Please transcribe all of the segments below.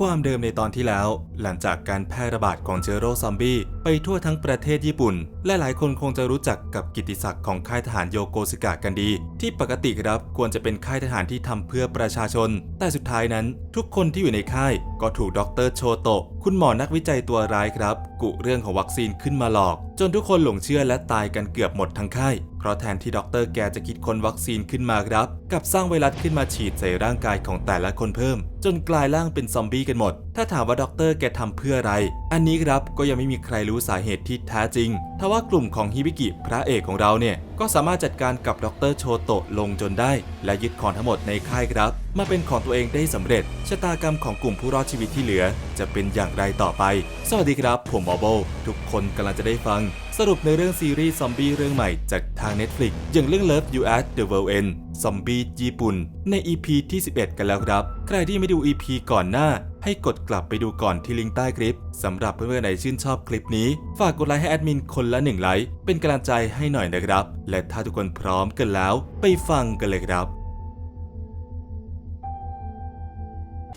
ความเดิมในตอนที่แล้ว หลังจากการแพร่ระบาดของเชื้อโรคซอมบี้ ไปทั่วทั้งประเทศญี่ปุ่น และหลายคนคงจะรู้จักกับกิติศักดิ์ของค่ายทหารโยโกสึกะกันดี ที่ปกติครับควรจะเป็นค่ายทหารที่ทำเพื่อประชาชน แต่สุดท้ายนั้น ทุกคนที่อยู่ในค่าย ก็ถูกดรโชโตะคุณหมอนักวิจัยตัวร้ายครับ กุเรื่องของวัคซีนขึ้นมาหลอก จนทุกคนหลงเชื่อและตายกันเกือบหมดทั้งค่ายเพราะแทนที่ดรแกจะคิดค้นวัคซีนขึ้นมาครับ กับสร้างไวรัสขึ้นมาฉีดใส่ร่างกายของแต่ละคนเพิ่ม จนกลายร่างเป็นซอมบี้กันหมด ถ้าถามว่าด็อกเตอร์แกทำเพื่ออะไร อันนี้ครับก็ยังไม่มีใครรู้สาเหตุที่แท้จริง ทว่ากลุ่มของฮิบิกิพระเอกของเราเนี่ย ก็สามารถจัดการกับดรโชโตะลงจนได้ และยึดของทั้งหมดในค่ายครับ มาเป็นของตัวเองได้สำเร็จ ชะตากรรมของกลุ่มผู้รอดชีวิตที่เหลือ จะเป็นอย่างไรต่อไป สวัสดีครับ ผมหมอโบ ทุกคนกำลังจะได้ฟัง สรุปในเรื่องซีรีส์ซอมบี้เรื่องใหม่จากทาง Netflix อย่างเรื่อง Love You at the World End ซอมบี้ญี่ปุ่น ใน EP ที่ 11 กันแล้วครับ ใครที่ไม่ดู EP ก่อนหน้า ให้กดกลับไปดูก่อนที่ลิงก์ใต้คลิปสำหรับเพื่อนๆไหนชื่นชอบคลิปนี้ ฝากกดไลค์ให้แอดมินคนละหนึ่งไลค์เป็นกำลังใจให้หน่อยนะครับ และถ้าทุกคนพร้อมกันแล้ว ไปฟังกันเลยครับ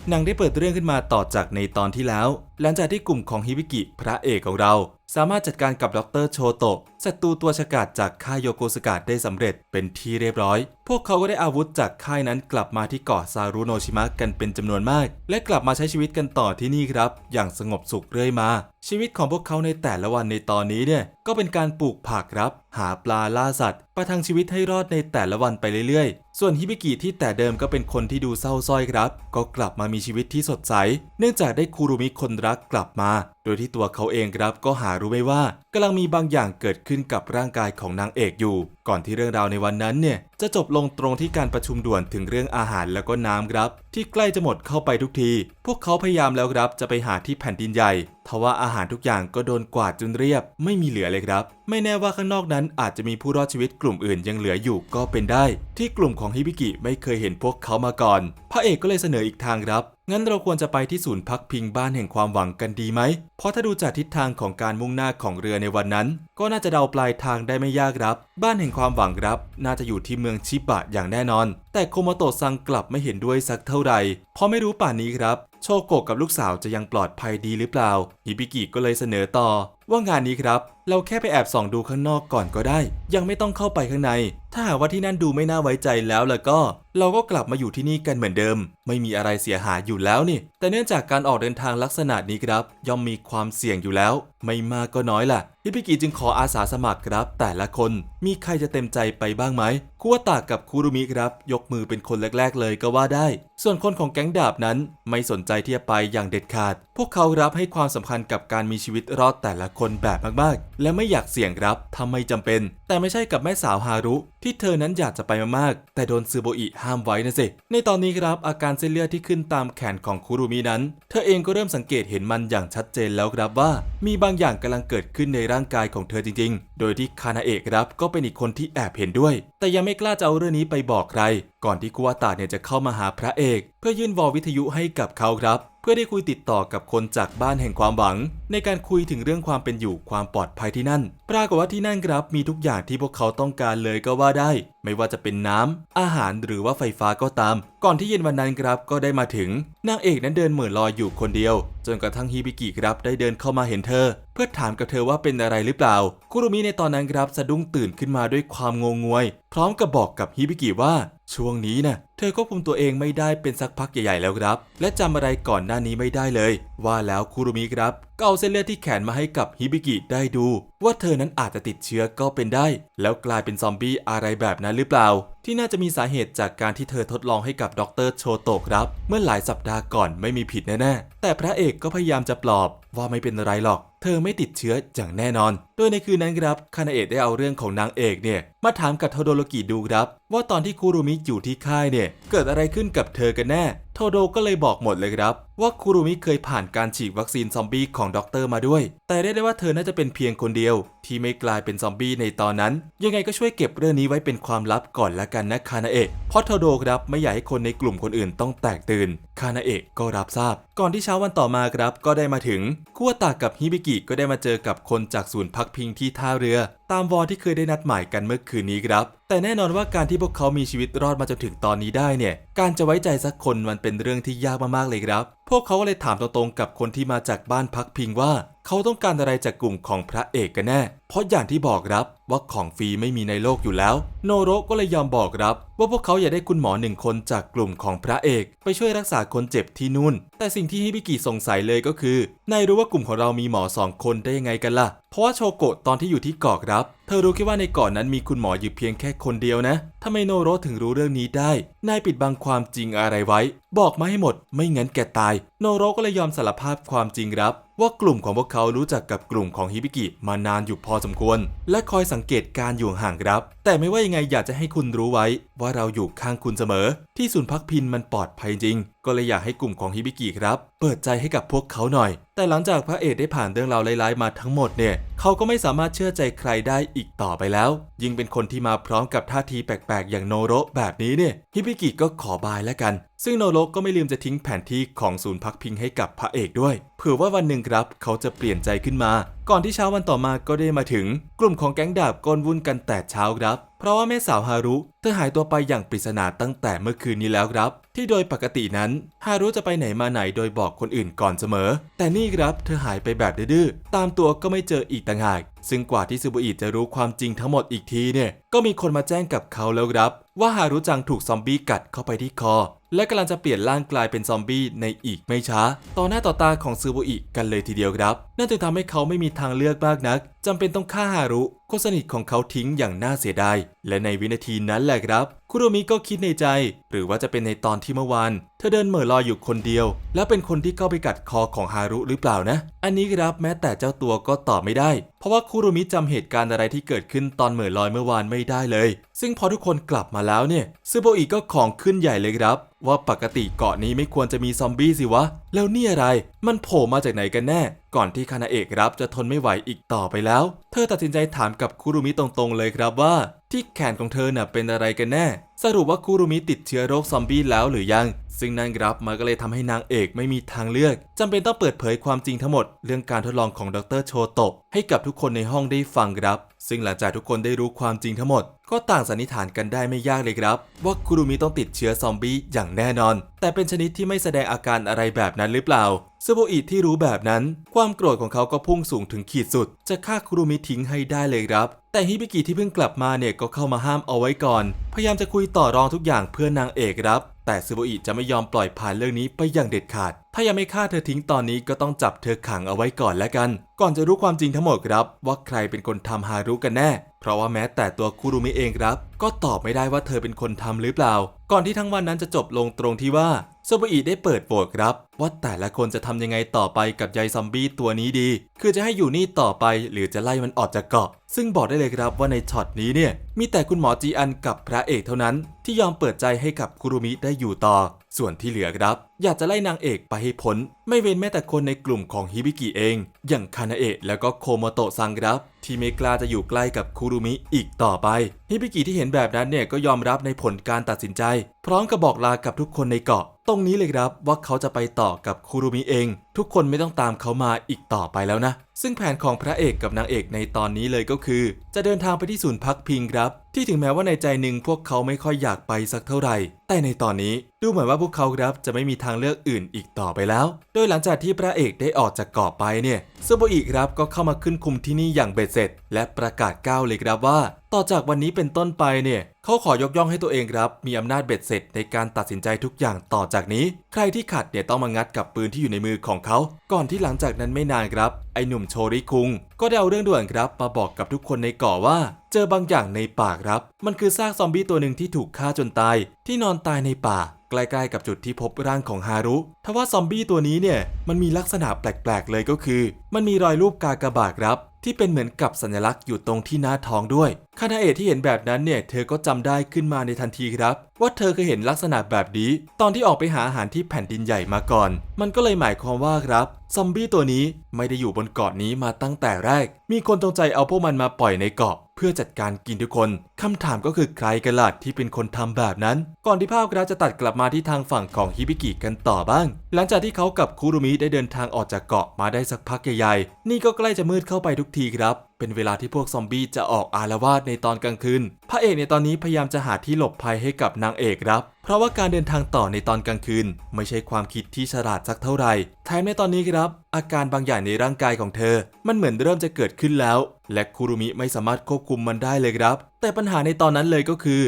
หนังได้เปิดเรื่องขึ้นมาต่อจากในตอนที่แล้ว หลังจากที่กลุ่มของฮิบิกิ พระเอกของเรา สามารถจัดการกับดรโชโตะศัตรูตัวฉกาจจากค่ายโยโกสกาดได้สำเร็จเป็นที่เรียบร้อย พวกเขาก็ได้อาวุธจากค่ายนั้นกลับมาที่เกาะซารุโนชิมะกันเป็นจำนวนมาก และกลับมาใช้ชีวิตกันต่อที่นี่ครับ อย่างสงบสุขเรื่อยมา ชีวิตของพวกเขาในแต่ละวันในตอนนี้เนี่ยก็เป็นการปลูกผักครับ หาปลาล่าสัตว์ ประทังชีวิตให้รอดในแต่ละวันไปเรื่อยๆ ส่วนฮิบิกิที่แต่เดิมก็เป็นคนที่ดูเศร้าส้อยครับ ก็กลับมามีชีวิตที่สดใส เนื่องจากได้คูรุมิคนรักกลับมา โดยที่ตัวเขาเองครับก็หารู้ไม่ว่ากำลังมีบางอย่างเกิดขึ้นกับร่างกายของนางเอกอยู่ ก่อนที่เรื่องราวในวันนั้นเนี่ยจะจบลงตรงที่การประชุมด่วนถึงเรื่องอาหารแล้วก็น้ำครับ ที่ใกล้จะหมดเข้าไปทุกที พวกเขาพยายามแล้วครับจะไปหาที่แผ่นดินใหญ่ทว่าอาหารทุกอย่างก็โดนกวาดจนเรียบ ไม่มีเหลือเลยครับ ไม่แน่ว่าข้างนอกนั้นอาจจะมีผู้รอดชีวิตกลุ่มอื่นยังเหลืออยู่ก็เป็นได้ ที่กลุ่มของฮิบิกิไม่เคยเห็นพวกเขามาก่อน พระเอกก็เลยเสนออีกทางครับ งั้นเราควรจะไปที่ศูนย์พักพิงบ้านแห่งความหวังกันดีไหม เพราะถ้าดูจากทิศทางของการมุ่งหน้าของเรือในวันนั้น ก็น่าจะเดาปลายทางได้ไม่ยากครับ บ้านแห่งความหวังครับ น่าจะอยู่ที่เมืองชิบะอย่างแน่นอน แต่โคโมโตะซังกลับไม่เห็นด้วยสักเท่าไหร่ พราะไม่รู้ป่านนี้ครับ โชโกะกับลูกสาวจะยังปลอดภัยดีหรือเปล่าฮิบิกิก็เลยเสนอต่อ ว่างานนี้ครับ เราแค่ไปแอบส่องดูข้างนอกก่อนก็ได้ ยังไม่ต้องเข้าไปข้างใน ถ้าหากว่าที่นั่นดูไม่น่าไว้ใจแล้วแล้วก็ เราก็กลับมาอยู่ที่นี่กันเหมือนเดิม ไม่มีอะไรเสียหายอยู่แล้วนี่ แต่เนื่องจากการออกเดินทางลักษณะนี้ครับ ย่อมมีความเสี่ยงอยู่แล้ว ไม่มากก็น้อยล่ะฮิบิกิจึงขออาสาสมัครครับ แต่ละคนมีใครจะเต็มใจไปบ้างไหมคุวตากับคูรุมิครับ ยกมือเป็นคนแรก ๆ เลยก็ว่าได้ ส่วนคนของแก๊งดาบนั้นไม่สนใจที่จะไปอย่างเด็ดขาด พวกเขารับให้ความสำคัญกับการมีชีวิตรอดแต่ละคนแบบมากๆ และไม่อยากเสี่ยงรับถ้าไม่จำเป็น แต่ไม่ใช่กับแม่สาวฮารุ ที่เธอนั้นอยากจะไปมากๆ แต่โดนซือโบอิห้ามไว้นะสิ ในตอนนี้ครับอาการเส้นเลือดที่ขึ้นตามแขนของคุรุมินั้น เธอเองก็เริ่มสังเกตเห็นมันอย่างชัดเจนแล้วครับว่า มีบางอย่างกำลังเกิดขึ้นในร่างกายของเธอจริง ๆ โดยที่คานาเอะครับก็เป็นอีกคนที่แอบเห็นด้วย แต่ยังไม่กล้าจะเอาเรื่องนี้ไปบอกใคร ก่อนที่คุวตาเนี่ยจะเข้ามาหาพระเอก เพื่อยื่นวอลวิทยุให้กับเขาครับ พื่อได้คุยติดต่อกับคนจากบ้านแห่งความหวัง ในการคุยถึงเรื่องความเป็นอยู่ความปลอดภัยที่นั่น ปรากฏว่าที่นั่นครับมีทุกอย่างที่พวกเขาต้องการเลยก็ว่าได้ ไม่ว่าจะเป็นน้ำอาหารหรือว่าไฟฟ้าก็ตาม ก่อนที่เย็นวันนั้นครับก็ได้มาถึงนางเอกนั้นเดินเหม่อลอยอยู่คนเดียว จนกระทั่งฮิบิกิครับได้เดินเข้ามาเห็นเธอ พื่อถามกับเธอว่าเป็นอะไรหรือเปล่า คุรุมิในตอนนั้นครับสะดุ้งตื่นขึ้นมาด้วยความงงงวย พร้อมกับบอกกับฮิบิกิว่า ช่วงนี้นะ่ะเธอควบคุมตัวเองไม่ได้เป็นสักพักใหญ่ๆแล้วครับ และจำอะไรก่อนหน้านี้ไม่ได้เลย ว่าแล้วคุรุมิครับก็เอาเส้นเลือดที่แขนมาให้กับฮิบิกิได้ดู ว่าเธอนั้นอาจจะติดเชื้อก็เป็นได้ แล้วกลายเป็นซอมบี้อะไรแบบนั้นหรือเปล่า ที่น่าจะมีสาเหตุจากการที่เธอทดลองให้กับดรโชโตะครับ เมื่อหลายสัปดาห์ก่อนไม่มีผิดแน่ๆแต่พระเอกก็พยายามจะปลอบว่าไม่เป็นไรหรอก ธอไม่ติดเชื้ออย่างแน่นอน โดยในคืนนั้นครับคานาเอะได้เอาเรื่องของนางเอกเนี่ยมาถามกับโทโดโรกิดูครับว่าตอนที่คูรุมิอยู่ที่ค่ายเนี่ยเกิดอะไรขึ้นกับเธอกันแน่โทโดก็เลยบอกหมดเลยครับ ว่าคูรุมิเคยผ่านการฉีดวัคซีนซอมบี้ของด็อกเตอร์มาด้วย แต่เรียกได้ว่าเธอน่าจะเป็นเพียงคนเดียว ที่ไม่กลายเป็นซอมบี้ในตอนนั้น ยังไงก็ช่วยเก็บเรื่องนี้ไว้เป็นความลับก่อนละกันนะคานาเอะเพราะโทโดครับไม่อยากให้คนในกลุ่มคนอื่นต้องแตกตื่นคานาเอะก็รับทราบ ก่อนที่เช้าวันต่อมาครับก็ได้มาถึงคุวตากับฮิบิกิก็ได้มาเจอกับคนจากศูนย์พักพิงที่ท่าเรือ ตามวอที่เคยได้นัดหมายกันเมื่อคืนนี้ครับ แต่แน่นอนว่าการที่พวกเขามีชีวิตรอดมาจนถึงตอนนี้ได้เนี่ย การจะไว้ใจสักคนมันเป็นเรื่องที่ยากมากๆเลยครับพวกเขาเลยถามตรงๆกับคนที่มาจากบ้านพักพิงว่า เขาต้องการอะไรจากกลุ่มของพระเอกกันแน่ เพราะอย่างที่บอกครับว่าของฟรีไม่มีในโลกอยู่แล้ว โนโรก็เลยยอมบอกครับ ว่าพวกเขาอยากได้คุณหมอหนึ่งคนจากกลุ่มของพระเอก ไปช่วยรักษาคนเจ็บที่นู่น แต่สิ่งที่ฮิบิกิสงสัยเลยก็คือนายรู้ว่ากลุ่มของเรามีหมอสองคนได้ยังไงกันล่ะ เพราะว่าโชโกะตอนที่อยู่ที่เกาะครับ เธอรู้แค่ว่าในก่อนนั้นมีคุณหมออยู่เพียงแค่คนเดียวนะทำไมโนโรถึงรู้เรื่องนี้ได้ นายปิดบังความจริงอะไรไว้ บอกมาให้หมด ไม่งั้นแกตาย โนโรก็เลยยอมสารภาพความจริงครับ ว่ากลุ่มของพวกเขารู้จักกับกลุ่มของฮิบิกิมานานอยู่พอสมควร และคอยสังเกตการอยู่ห่างครับ แต่ไม่ว่ายังไงอยากจะให้คุณรู้ไว้ ว่าเราอยู่ข้างคุณเสมอ ที่ศูนย์พักพินมันปลอดภัยจริง ก็เลยอยากให้กลุ่มของฮิบิกิครับ เปิดใจให้กับพวกเขาหน่อย แต่หลังจากพระเอกได้ผ่านเรื่องราวร้ายๆมาทั้งหมดเนี่ยเขาก็ไม่สามารถเชื่อใจใครได้อีกต่อไปแล้ว ยิ่งเป็นคนที่มาพร้อมกับท่าทีแปลกๆ อย่างโนโรแบบนี้เนี่ยฮิบิกิก็ขอบายแล้วกัน ซึ่งโนโระก็ไม่ลืมจะทิ้งแผนที่ของศูนย์พักพิงให้กับพระเอกด้วย เผื่อว่าวันหนึ่งครับ เขาจะเปลี่ยนใจขึ้นมา ก่อนที่เช้าวันต่อมาก็ได้มาถึง กลุ่มของแก๊งดาบกลวุ่นกันแต่เช้าครับ เพราะว่าแม่สาวฮารุ เธอหายตัวไปอย่างปริศนาตั้งแต่เมื่อคืนนี้แล้วครับ ที่โดยปกตินั้นฮารุจะไปไหนมาไหนโดยบอกคนอื่นก่อนเสมอ แต่นี่ครับเธอหายไปแบบดื้อตามตัวก็ไม่เจออีกต่างหาก ซึ่งกว่าที่ซูบุอิจะรู้ความจริงทั้งหมดอีกทีเนี่ย ก็มีคนมาแจ้งกับเขาแล้วครับ ว่าฮารุจังถูกซอมบี้กัดเข้าไปที่คอ และกำลังจะเปลี่ยนร่างกลายเป็นซอมบี้ในอีกไม่ช้า ต่อหน้าต่อตาของซูบุอิกันเลยทีเดียวครับ นั่นจึงทำให้เขาไม่มีทางเลือกมากนักจำเป็นต้องฆ่าฮารุคนสนิทของเขาทิ้งอย่างน่าเสียดาย และในวินาทีนั้นแหละครับ คุโรมิก็คิดในใจ หรือว่าจะเป็นในตอนที่เมื่อวาน เธอเดินเหม่อลอยอยู่คนเดียว แล้วเป็นคนที่เข้าไปกัดคอของฮารุหรือเปล่านะ อันนี้ครับแม้แต่เจ้าตัวก็ตอบไม่ได้ เพราะว่าคุโรมิจำเหตุการณ์อะไรที่เกิดขึ้นตอนเหม่อลอยเมื่อวานไม่ได้เลย ซึ่งพอทุกคนกลับมาแล้วเนี่ยซูโบอิก็ของขึ้นใหญ่เลยครับว่าปกติเกาะนี้ไม่ควรจะมีซอมบี้สิวะ แล้วนี่อะไร มันโผล่มาจากไหนกันแน่ ก่อนที่คานาเอกรับจะทนไม่ไหวอีกต่อไปแล้ว เธอตัดสินใจถามกับคุรุมิตรงๆเลยครับว่า ที่แขนของเธอน่ะเป็นอะไรกันแน่ สรุปว่าคุรุมิติดเชื้อโรคซอมบี้แล้วหรือยัง ซึ่งนั่นครับมันก็เลยทำให้นางเอกไม่มีทางเลือกจำเป็นต้องเปิดเผยความจริงทั้งหมด เรื่องการทดลองของดรโชโตะให้กับทุกคนในห้องได้ฟังครับ ซึ่งหลังจากทุกคนได้รู้ความจริงทั้งหมด ก็ต่างสันนิษฐานกันได้ไม่ยากเลยครับ ว่าคุรุมิต้องติดเชื้อซอมบี้อย่างแน่นอน แต่เป็นชนิดที่ไม่แสดงอาการอะไรแบบนั้นหรือเปล่าซูโบอิที่รู้แบบนั้น ความโกรธของเขาก็พุ่งสูงถึงขีดสุด จะฆ่าคุรุมิทิ้งให้ได้เลยครับ แต่ฮิบิกิที่เพิ่งกลับมาเนี่ยก็เข้ามาห้ามเอาไว้ก่อน พยายามจะคุยต่อรองทุกอย่างเพื่อนางเอกครับ แต่ซูโบอิจะไม่ยอมปล่อยผ่านเรื่องนี้ไปอย่างเด็ดขาด ถ้ายังไม่ฆ่าเธอทิ้งตอนนี้ก็ต้องจับเธอขังเอาไว้ก่อนแล้วกัน ก่อนจะรู้ความจริงทั้งหมดครับ ว่าใครเป็นคนทำฮารุกันแน่ เพราะว่าแม้แต่ตัวคุรุมิเองครับ ก็ตอบไม่ได้ว่าเธอเป็นคนทำหรือเปล่า ก่อนที่ทั้งวันนั้นจะจบลงตรงที่ว่า ซูโบอิได้เปิดโหวตครับ ว่าแต่ละคนจะทำยังไงต่อไปกับยายซอมบี้ตัวนี้ดี คือจะให้อยู่นี่ต่อไปหรือจะไล่มันออกจากเกาะ ซึ่งบอกได้เลยครับว่าในช็อตนี้เนี่ย มีแต่คุณหมอจีอันกับพระเอกเท่านั้น ที่ยอมเปิดใจให้กับคุรุมิได้อยู่ต่อ ส่วนที่เหลือครับ อยากจะไล่นางเอกไปให้พ้น ไม่เว้นแม้แต่คนในกลุ่มของฮิบิกิเอง อย่างคานาเอะแล้วก็โคโมโตะซังครับ ที่ไม่กล้าจะอยู่ใกล้กับคุรุมิอีกต่อไปฮิบิกิที่เห็นแบบนั้นเนี่ยก็ยอมรับในผลการตัดสินใจ พร้อมกับบอกลากับทุกคนในเกาะ ตรงนี้เลยครับว่าเขาจะไปต่อกับคูรุมิเอง ทุกคนไม่ต้องตามเขามาอีกต่อไปแล้วนะ ซึ่งแผนของพระเอกกับนางเอกในตอนนี้เลยก็คือ จะเดินทางไปที่ศูนย์พักพิงครับ ที่ถึงแม้ว่าในใจหนึ่งพวกเขาไม่ค่อยอยากไปสักเท่าไหร่ แต่ในตอนนี้ดูเหมือนว่าพวกเขาครับจะไม่มีทางเลือกอื่นอีกต่อไปแล้ว โดยหลังจากที่พระเอกได้ออกจากเกาะไปเนี่ยซูโบอิครับก็เข้ามาขึ้นคุมที่นี่อย่างเบ็ดเสร็จ และประกาศก้าวเลยครับว่า ต่อจากวันนี้เป็นต้นไปเนี่ยเขาขอยกย่องให้ตัวเองครับ มีอำนาจเบ็ดเสร็จในการตัดสินใจทุกอย่างต่อจากนี้ ใครที่ขัดเนี่ยต้องมางัดกับปืนที่อยู่ในมือของเขาก่อนที่หลังจากนั้นไม่นานครับ ไอหนุ่มโชริคุง ก็ได้เอาเรื่องด่วนครับมาบอกกับทุกคนในเกาะว่า เจอบางอย่างในป่าครับ มันคือซากซอมบี้ตัวหนึ่งที่ถูกฆ่าจนตาย ที่นอนตายในป่าใกล้ๆกับจุดที่พบร่างของฮารุ ทว่าซอมบี้ตัวนี้เนี่ย มันมีลักษณะแปลกๆเลยก็คือ มันมีรอยรูปกากบาทครับ ที่เป็นเหมือนกับสัญลักษณ์อยู่ตรงที่หน้าท้องด้วยคานาเอะที่เห็นแบบนั้นเนี่ยเธอก็จำได้ขึ้นมาในทันทีครับ ว่าเธอเคยเห็นลักษณะแบบนี้ ตอนที่ออกไปหาอาหารที่แผ่นดินใหญ่มาก่อน มันก็เลยหมายความว่าครับ ซอมบี้ตัวนี้ไม่ได้อยู่บนเกาะนี้มาตั้งแต่แรก มีคนจงใจเอาพวกมันมาปล่อยในเกาะ เพื่อจัดการกินทุกคน คำถามก็คือใครกันล่ะที่เป็นคนทำแบบนั้น ก่อนที่ภาพครับจะตัดกลับมาที่ทางฝั่งของฮิบิกิกันต่อบ้าง หลังจากที่เขากับคุรุมิได้เดินทางออกจากเกาะมาได้สักพักใหญ่ๆ นี่ก็ใกล้จะมืดเข้าไปทุกทีครับ เป็นเวลาที่พวกซอมบี้จะออกอารวาสในตอนกลางคืน พระเอกในตอนนี้พยายามจะหาที่หลบภัยให้กับนางเอกครับ เพราะว่าการเดินทางต่อในตอนกลางคืน ไม่ใช่ความคิดที่ฉลาดสักเท่าไหร่แถมในตอนนี้ครับ อาการบางอย่างในร่างกายของเธอ มันเหมือนเริ่มจะเกิดขึ้นแล้ว และคุรุมิไม่สามารถควบคุมมันได้เลยครับแต่ปัญหาในตอนนั้นเลยก็คือ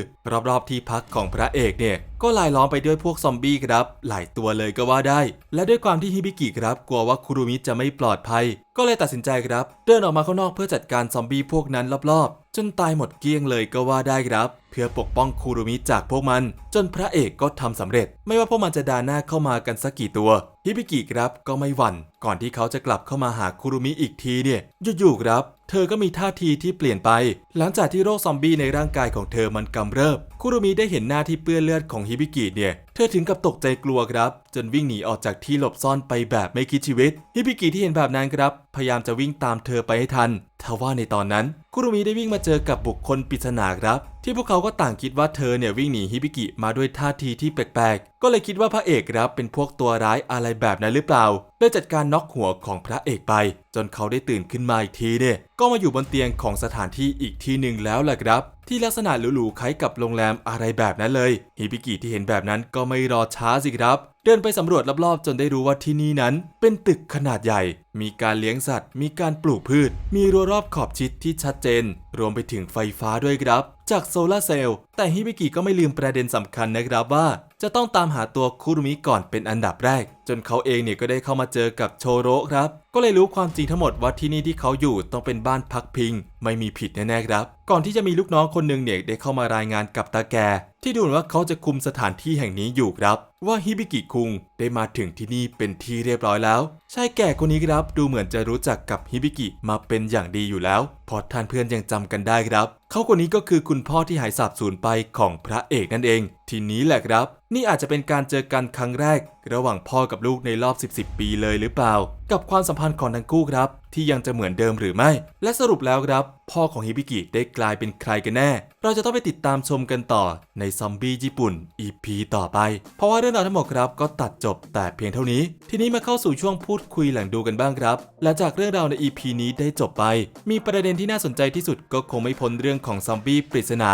รอบๆที่พักของพระเอกเนี่ย ก็ลายล้อมไปด้วยพวกซอมบี้ครับ หลายตัวเลยก็ว่าได้ และด้วยความที่ฮิบิกิครับ กลัวว่าคุรุมิจะไม่ปลอดภัย ก็เลยตัดสินใจครับ เดินออกมาข้างนอกเพื่อจัดการซอมบี้พวกนั้นรอบๆ นตายหมดเกลี้ยงเลยก็ว่าได้ครับ เพื่อปกป้องคูรุมิจากพวกมัน จนพระเอกก็ทำสำเร็จ ไม่ว่าพวกมันจะด่าหน้าเข้ามากันสักกี่ตัว ฮิบิกิครับก็ไม่หวั่น ก่อนที่เขาจะกลับเข้ามาหาคูรุมิอีกทีเนี่ยอยู่ๆครับ เธอก็มีท่าทีที่เปลี่ยนไป หลังจากที่โรคซอมบี้ในร่างกายของเธอมันกำเริบ คุรุมิได้เห็นหน้าที่เปื้อนเลือดของฮิบิกิเนี่ย เธอถึงกับตกใจกลัวครับ จนวิ่งหนีออกจากที่หลบซ่อนไปแบบไม่คิดชีวิต ฮิบิกิที่เห็นแบบนั้นครับ พยายามจะวิ่งตามเธอไปให้ทันทว่าในตอนนั้น คุรุมิได้วิ่งมาเจอกับบุคคลปริศนาครับที่พวกเขาก็ต่างคิดว่าเธอเนี่ยวิ่งหนีฮิบิกิมาด้วยท่าทีที่แปลกๆ ก็เลยคิดว่าพระเอกรับเป็นพวกตัวร้ายอะไรแบบนั้นหรือเปล่าเลยจัดการน็อกหัวของพระเอกไป จนเขาได้ตื่นขึ้นมาอีกทีเนี่ยก็มาอยู่บนเตียงของสถานที่อีกที่หนึ่งแล้วแหละครับ ที่ลักษณะหรูๆคล้ายกับโรงแรมอะไรแบบนั้นเลยฮิบิกิที่เห็นแบบนั้นก็ไม่รอช้าสิครับเดินไปสำรวจรอบๆ จนได้รู้ว่าที่นี่นั้น เป็นตึกขนาดใหญ่ มีการเลี้ยงสัตว์ มีการปลูกพืช มีรั้วรอบขอบชิดที่ชัดเจน รวมไปถึงไฟฟ้าด้วยครับ จากโซลาร์เซลล์ แต่ฮิบิกิก็ไม่ลืมประเด็นสำคัญนะครับว่า จะต้องตามหาตัวคุรุมิก่อนเป็นอันดับแรก จนเขาเองเนี่ยก็ได้เข้ามาเจอกับโชโรครับ ก็เลยรู้ความจริงทั้งหมดว่าที่นี่ที่เขาอยู่ต้องเป็นบ้านพักพิง ไม่มีผิดแน่ๆครับ ก่อนที่จะมีลูกน้องคนหนึ่งเนี่ยได้เข้ามารายงานกับตาแก ที่ดูเหมือนว่าเขาจะคุมสถานที่แห่งนี้อยู่ครับ ว่าฮิบิกิคุงได้มาถึงที่นี่เป็นที่เรียบร้อยแล้วชายแก่คนนี้ครับดูเหมือนจะรู้จักกับฮิบิกิมาเป็นอย่างดีอยู่แล้วเพอท่านเพื่อนยังจำกันได้ครับเขาคนนี้ก็คือคุณพ่อที่หายสาบสูญไปของพระเอกนั่นเอง ทีนี้แหละครับ นี่อาจจะเป็นการเจอกันครั้งแรก ระหว่างพ่อกับลูกในรอบ 10 10 ปีเลยหรือเปล่า กับความสัมพันธ์ของทั้งคู่ครับ ที่ยังจะเหมือนเดิมหรือไม่ และสรุปแล้วครับ พ่อของฮิบิกิได้กลายเป็นใครกันแน่ เราจะต้องไปติดตามชมกันต่อในซอมบี้ญี่ปุ่น EP ต่อไป เพราะว่าเรื่องราวทั้งหมดครับก็ตัดจบแต่เพียงเท่านี้ ทีนี้มาเข้าสู่ช่วงพูดคุยหลังดูกันบ้างครับ หลังจากเรื่องราวใน EP นี้ได้จบไป มีประเด็นที่น่าสนใจที่สุดก็คงไม่พ้นเรื่องของซอมบี้ปริศนา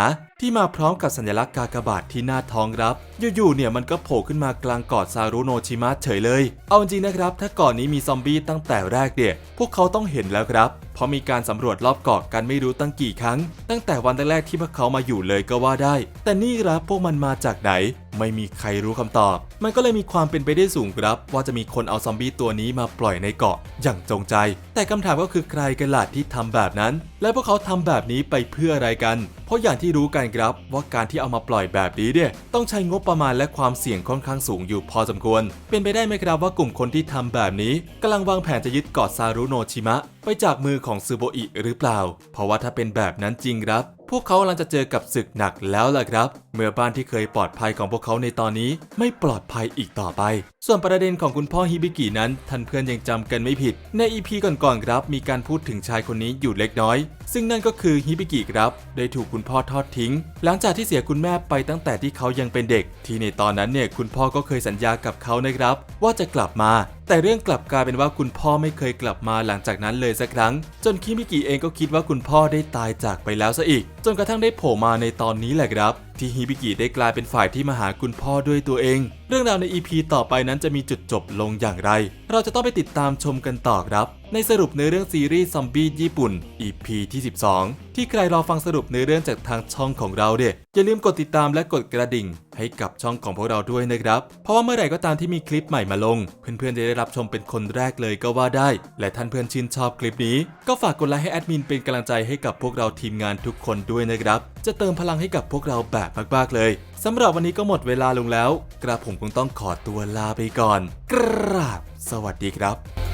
ที่มาพร้อมกับสัญลักษณ์กากบาทที่หน้าท้องครับอยู่ๆเนี่ยมันก็โผล่ขึ้นมากลางเกาะซารุโนชิมะเฉยเลย เอาจริงนะครับ ถ้าก่อนนี้มีซอมบี้ตั้งแต่แรกเนี่ยพวกเขาต้องเห็นแล้วครับ เพราะมีการสำรวจรอบเกาะกันไม่รู้ตั้งกี่ครั้ง ตั้งแต่วันแรกที่พวกเขามาอยู่เลยก็ว่าได้ แต่นี่ครับพวกมันมาจากไหน ไม่มีใครรู้คำตอบ มันก็เลยมีความเป็นไปได้สูงครับ ว่าจะมีคนเอาซอมบี้ตัวนี้มาปล่อยในเกาะอย่างจงใจ แต่คำถามก็คือใครกันล่ะที่ทำแบบนั้น และพวกเขาทำแบบนี้ไปเพื่ออะไรกัน เพราะอย่างที่รู้กันครับว่าการที่เอามาปล่อยแบบนี้เนี่ยต้องใช้งบประมาณและความเสี่ยงค่อนข้างสูงอยู่พอสมควร เป็นไปได้ไหมครับว่ากลุ่มคนที่ทำแบบนี้กำลังวางแผนจะยึดเกาะซารุโนชิมะ ไปจากมือของซูโบอิหรือเปล่า เพราะว่าถ้าเป็นแบบนั้นจริงครับ พวกเขากำลังจะเจอกับศึกหนักแล้วล่ะครับ เมื่อบ้านที่เคยปลอดภัยของพวกเขาในตอนนี้ไม่ปลอดภัยอีกต่อไป ส่วนประเด็นของคุณพ่อฮิบิกินั้นท่านเพื่อนยังจำกันไม่ผิด ในอีพีก่อนๆครับ มีการพูดถึงชายคนนี้อยู่เล็กน้อย ซึ่งนั่นก็คือฮิบิกิครับ ได้ถูกคุณพ่อทอดทิ้ง หลังจากที่เสียคุณแม่ไปตั้งแต่ที่เขายังเป็นเด็ก ที่ในตอนนั้นเนี่ยคุณพ่อก็เคยสัญญากับเขานะครับ ว่าจะกลับมา แต่เรื่องกลับกลายเป็นว่าคุณพ่อไม่เคยกลับมาหลังจากนั้นเลยสักครั้ง จนคิมิกิเองก็คิดว่าคุณพ่อได้ตายจากไปแล้วซะอีก จนกระทั่งได้โผล่มาในตอนนี้แหละครับที่ฮิบิกิได้กลายเป็นฝ่ายที่มาหาคุณพ่อด้วยตัวเอง เรื่องราวใน EP ต่อไปนั้นจะมีจุดจบลงอย่างไร เราจะต้องไปติดตามชมกันต่อครับ ในสรุปเนื้อเรื่องซีรีส์ซอมบี้ญี่ปุ่น EP ที่ 12 ที่ใครรอฟังสรุปเนื้อเรื่องจากทางช่องของเราเนี่ยอย่าลืมกดติดตามและกดกระดิ่ง ให้กับช่องของพวกเราด้วยนะครับ เพราะว่าเมื่อไหร่ก็ตามที่มีคลิปใหม่มาลง เพื่อนๆจะได้รับชมเป็นคนแรกเลยก็ว่าได้ และท่านเพื่อนชื่นชอบคลิปนี้ ก็ฝากกดไลค์ให้แอดมินเป็นกำลังใจให้กับพวกเราทีมงานทุกคนด้วยนะครับ จะเติมพลังให้กับพวกเราแบบมากๆเลยสำหรับวันนี้ก็หมดเวลาลงแล้ว กระผมคงต้องขอตัวลาไปก่อน กราบ สวัสดีครับ